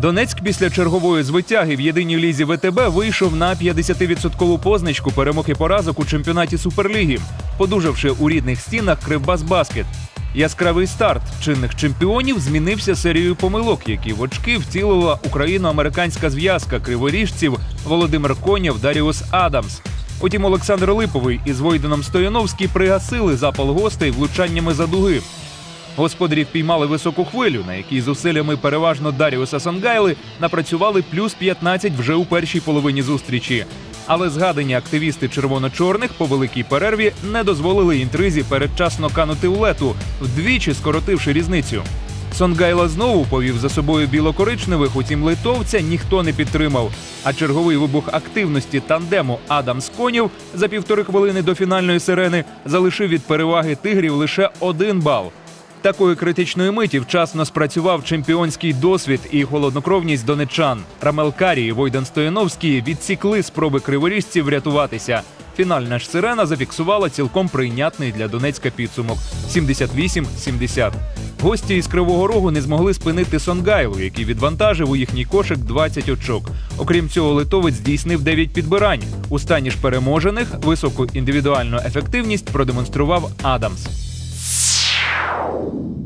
Донецьк після чергової звитяги в єдиній лізі ВТБ вийшов на 50% позначку перемог і поразок у чемпіонаті Суперліги, подужавши у рідних стінах Кривбас Баскет. Яскравий старт чинних чемпіонів змінився серією помилок, які в очки втілила україно-американська зв'язка криворіжців Володимир Конєв, Даріус Адамс. Утім, Олександр Липовий із Войденом Стояновський пригасили запал гостей влучаннями за дуги. Господарі впіймали високу хвилю, на якій зусиллями переважно Даріуса Сангайли напрацювали плюс 15 вже у першій половині зустрічі. Але згадані активісти червоно-чорних по великій перерві не дозволили інтризі передчасно канути в лету, вдвічі скоротивши різницю. Сонгайла знову повів за собою білокоричневих, утім литовця ніхто не підтримав. А черговий вибух активності тандему Адамс Конів за півтори хвилини до фінальної сирени залишив від переваги тигрів лише один бал. Такої критичної миті вчасно спрацював чемпіонський досвід і холоднокровність донечан. Рамел Карі і Войден Стояновський відсікли спроби криворіжців врятуватися. Фінальна ж сирена зафіксувала цілком прийнятний для Донецька підсумок 78-70. Гості із Кривого Рогу не змогли спинити Сонгайлу, який відвантажив у їхній кошик 20 очок. Окрім цього, литовець здійснив 9 підбирань. У стані ж переможених високу індивідуальну ефективність продемонстрував Адамс. Thank you.